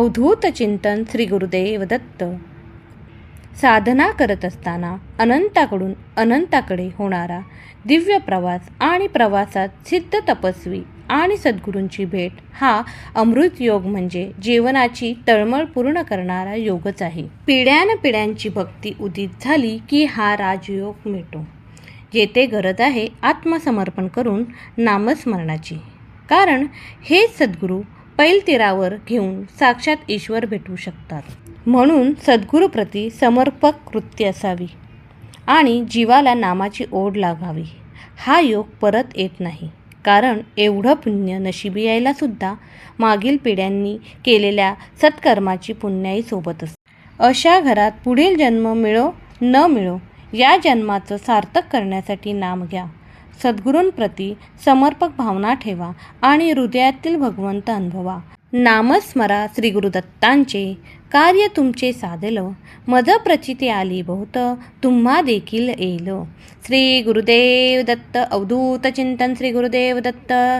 अवधूत चिंतन श्री गुरुदेव दत्त. साधना करत असताना अनंताकडून अनंताकडे होणारा दिव्य प्रवास आणि प्रवासात सिद्ध तपस्वी आणि सद्गुरूंची भेट हा अमृत योग म्हणजे जीवनाची तळमळ पूर्ण करणारा योगच आहे. पिढ्यान पिढ्यांची भक्ती उदित झाली की हा राजयोग मिळतो जेथे गरज आहे आत्मसमर्पण करून नामस्मरणाची. कारण हेच सद्गुरू पैलतीरावर घेऊन साक्षात ईश्वर भेटू शकतात. म्हणून सद्गुरूप्रती समर्पक कृती असावी आणि जीवाला नामाची ओढ लागावी. हा योग परत येत नाही. कारण एवढं पुण्य नशिबी यायलासुद्धा मागील पिढ्यांनी केलेल्या सत्कर्माची पुण्याई सोबत असते. अशा घरात पुढील जन्म मिळो न मिळो या जन्माचं सार्थक करण्यासाठी नाम घ्या. सद्गुरूंप्रती समर्पक भावना ठेवा आणि हृदयातील भगवंत अनुभवा. नामस्मरा श्री गुरुदत्तांचे कार्य तुमचे साधलं. मज प्रचिती आली बहुत. तुम्हा देखील येईल श्री गुरुदेव दत्त. अवधूत चिंतन श्री गुरुदेव दत्त.